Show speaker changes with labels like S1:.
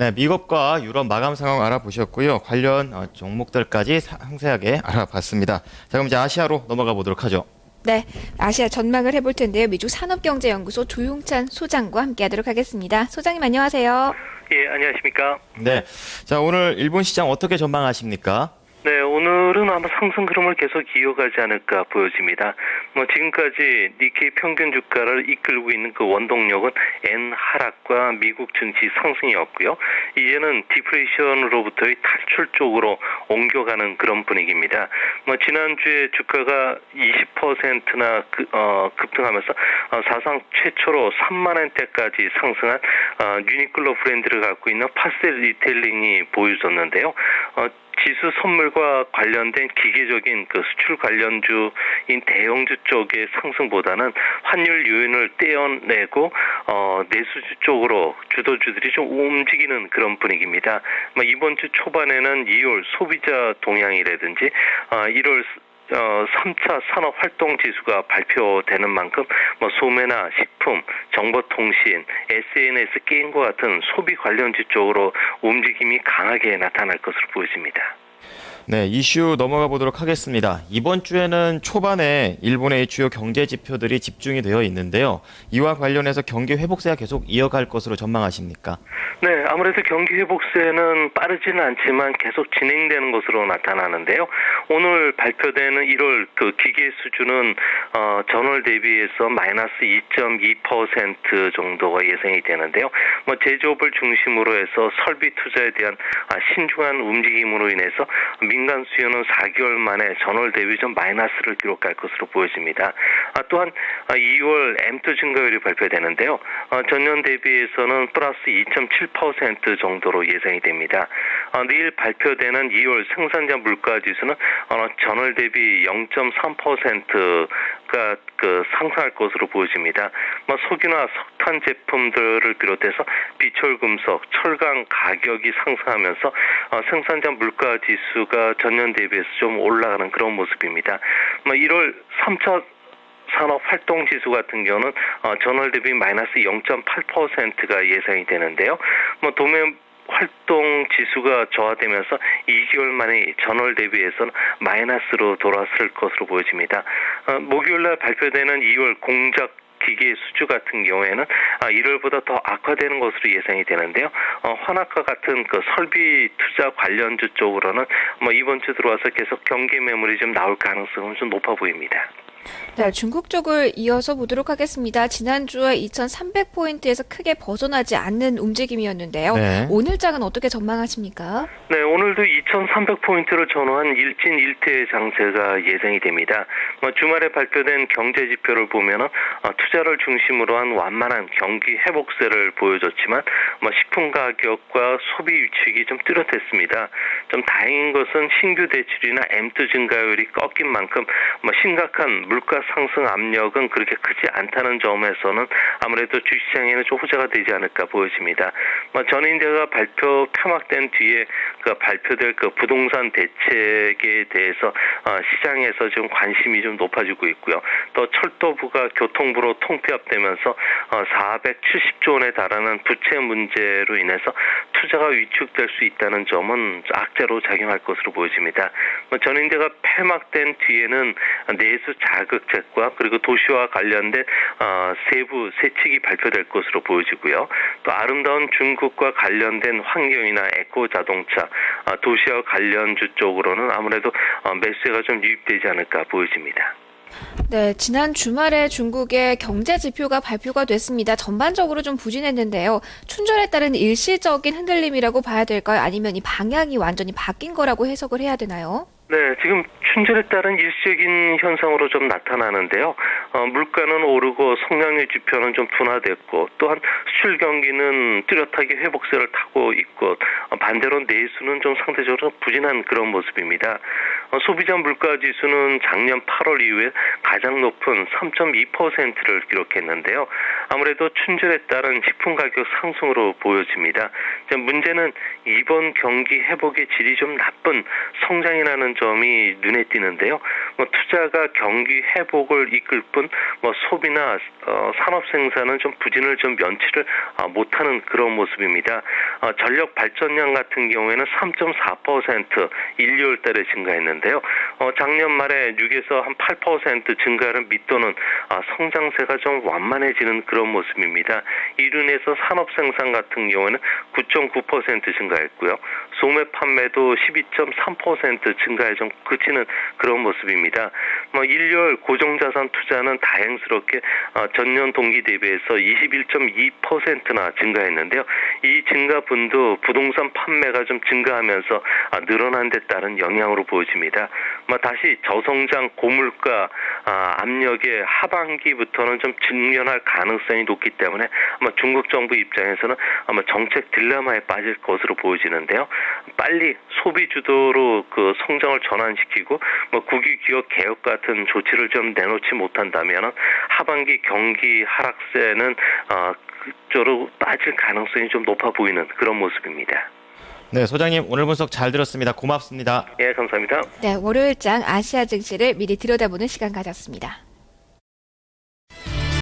S1: 네, 미국과 유럽 마감 상황 알아보셨고요. 관련 어, 종목들까지 상세하게 알아봤습니다. 자, 그럼 이제 아시아로 넘어가 보도록 하죠.
S2: 네, 아시아 전망을 해볼 텐데요. 미주 산업경제연구소 조용찬 소장과 함께하도록 하겠습니다. 소장님 안녕하세요.
S3: 예, 안녕하십니까.
S1: 네. 자, 오늘 일본 시장 어떻게 전망하십니까?
S3: 네, 오늘은 아마 상승 흐름을 계속 이어가지 않을까 보여집니다. 뭐 지금까지 니케이 평균 주가를 이끌고 있는 그 원동력은 엔 하락과 미국 증시 상승이었고요. 이제는 디프레이션으로부터의 탈출 쪽으로 옮겨가는 그런 분위기입니다. 뭐 지난주에 주가가 20%나 그, 어, 급등하면서 어, 사상 최초로 3만 원대까지 상승한 어, 유니클로 브랜드를 갖고 있는 파셀 리테일링이 보여줬는데요. 어, 지수 선물과 관련된 기계적인 그 수출 관련주인 대형주 쪽의 상승보다는 환율 요인을 떼어내고 어 내수주 쪽으로 주도주들이 좀 움직이는 그런 분위기입니다. 뭐 이번 주 초반에는 2월 소비자 동향이라든지 어 1월 어, 3차 산업 활동 지수가 발표되는 만큼 뭐 소매나 식품, 정보통신, SNS 게임과 같은 소비 관련주 쪽으로 움직임이 강하게 나타날 것으로 보여집니다.
S1: 네, 이슈 넘어가 보도록 하겠습니다. 이번 주에는 초반에 일본의 주요 경제 지표들이 집중이 되어 있는데요. 이와 관련해서 경기 회복세가 계속 이어갈 것으로 전망하십니까?
S3: 네, 아무래도 경기 회복세는 빠르지는 않지만 계속 진행되는 것으로 나타나는데요. 오늘 발표되는 1월 그 기계 수준은 어, 전월 대비해서 마이너스 2.2% 정도가 예상이 되는데요. 뭐 제조업을 중심으로 해서 설비 투자에 대한 아, 신중한 움직임으로 인해서 민간 수요는 4개월 만에 전월 대비 좀 마이너스를 기록할 것으로 보여집니다. 아, 또한 아, 2월 M2 증가율이 발표되는데요. 어, 전년 대비해서는 플러스 2.7% 정도로 예상이 됩니다. 어, 내일 발표되는 2월 생산자 물가 지수는 어, 전월 대비 0.3%가 그 상승할 것으로 보여집니다. 뭐 석유나 석탄 제품들을 비롯해서 비철 금속, 철강 가격이 상승하면서 어, 생산자 물가 지수가 전년 대비해서 좀 올라가는 그런 모습입니다. 뭐 1월 3차 산업 활동 지수 같은 경우는 어, 전월 대비 마이너스 0.8%가 예상이 되는데요. 뭐 도매 활동 지수가 저하되면서 2개월 만에 전월 대비해서는 마이너스로 돌아설 것으로 보여집니다. 어, 목요일 날 발표되는 2월 공작 기계 수주 같은 경우에는 아, 1월보다 더 악화되는 것으로 예상이 되는데요. 어, 환학과 같은 그 설비 투자 관련주 쪽으로는 뭐 이번 주 들어와서 계속 경기 매물이 좀 나올 가능성은 좀 높아 보입니다.
S2: 네, 중국 쪽을 이어서 보도록 하겠습니다. 지난주에 2,300포인트에서 크게 벗어나지 않는 움직임이었는데요.
S1: 네.
S2: 오늘 장은 어떻게 전망하십니까?
S3: 네, 오늘도 2,300포인트를 전후한 일진 일퇴 장세가 예상이 됩니다. 뭐 주말에 발표된 경제 지표를 보면은 어, 투자를 중심으로 한 완만한 경기 회복세를 보여줬지만 뭐 식품 가격과 소비 위축이 좀 뚜렷했습니다. 좀 다행인 것은 신규 대출이나 M2 증가율이 꺾인 만큼 뭐 심각한 물가 상승 압력은 그렇게 크지 않다는 점에서는 아무래도 주시장에는 좀 호재가 되지 않을까 보여집니다. 뭐 전인대가 발표 폐막된 뒤에 그 발표될 그 부동산 대책에 대해서 어, 시장에서 좀 관심이 좀 높아지고 있고요. 또 철도부가 교통부로 통폐합되면서 어, 470조 원에 달하는 부채 문제로 인해서 투자가 위축될 수 있다는 점은 악재로 작용할 것으로 보여집니다. 뭐 전인대가 폐막된 뒤에는 내수 자극책과 그리고 도시와 관련된 어, 세부 세칙이 발표될 것으로 보여지고요. 또 아름다운 중국과 관련된 환경이나 에코 자동차, 어, 도시와 관련주 쪽으로는 아무래도 어, 매수세가 좀 유입되지 않을까 보여집니다.
S2: 네, 지난 주말에 중국의 경제 지표가 발표가 됐습니다. 전반적으로 좀 부진했는데요. 춘절에 따른 일시적인 흔들림이라고 봐야 될까요? 아니면 이 방향이 완전히 바뀐 거라고 해석을 해야 되나요?
S3: 네, 지금 춘절에 따른 일시적인 현상으로 좀 나타나는데요. 어, 물가는 오르고 성장률 지표는 좀 둔화됐고 또한 수출 경기는 뚜렷하게 회복세를 타고 있고 어, 반대로 내수는 좀 상대적으로 부진한 그런 모습입니다. 어, 소비자 물가 지수는 작년 8월 이후에 가장 높은 3.2%를 기록했는데요. 아무래도 춘절에 따른 식품 가격 상승으로 보여집니다. 문제는 이번 경기 회복의 질이 좀 나쁜 성장이라는 점이 눈에 띄는데요. 뭐 투자가 경기 회복을 이끌 뿐 뭐 소비나 어, 산업 생산은 좀 부진을 좀 면치를 아, 못하는 그런 모습입니다. 어, 전력 발전량 같은 경우에는 3.4% 1, 2월 달에 증가했는데요. 어, 작년 말에 6에서 한 8% 증가를 밑도는 아, 성장세가 좀 완만해지는 그런 모습입니다. 인해서 산업 생산 같은 경우에는 9.9% 증가했고요. 소매 판매도 12.3% 증가에 좀 그치는 그런 모습입니다. 뭐 1월 고정자산 투자는 다행스럽게 어, 전년 동기 대비해서 21.2%나 증가했는데요. 이 증가분도 부동산 판매가 좀 증가하면서 아, 늘어난 데 따른 영향으로 보여집니다. 뭐 다시 저성장 고물가 아, 압력에 하반기부터는 좀 직면할 가능성이 높기 때문에 아마 중국 정부 입장에서는 아마 정책 딜레마에 빠질 것으로 보여지는데요. 빨리 소비 주도로 그 성장을 전환시키고 뭐 국유 기업 개혁 같은 조치를 좀 내놓지 못한다면 하반기 경기 하락세는 어, 그쪽으로 빠질 가능성이 좀 높아 보이는 그런 모습입니다.
S1: 네, 소장님 오늘 분석 잘 들었습니다. 고맙습니다.
S3: 예, 감사합니다.
S2: 네, 월요일장 아시아 증시를 미리 들여다보는 시간 가졌습니다.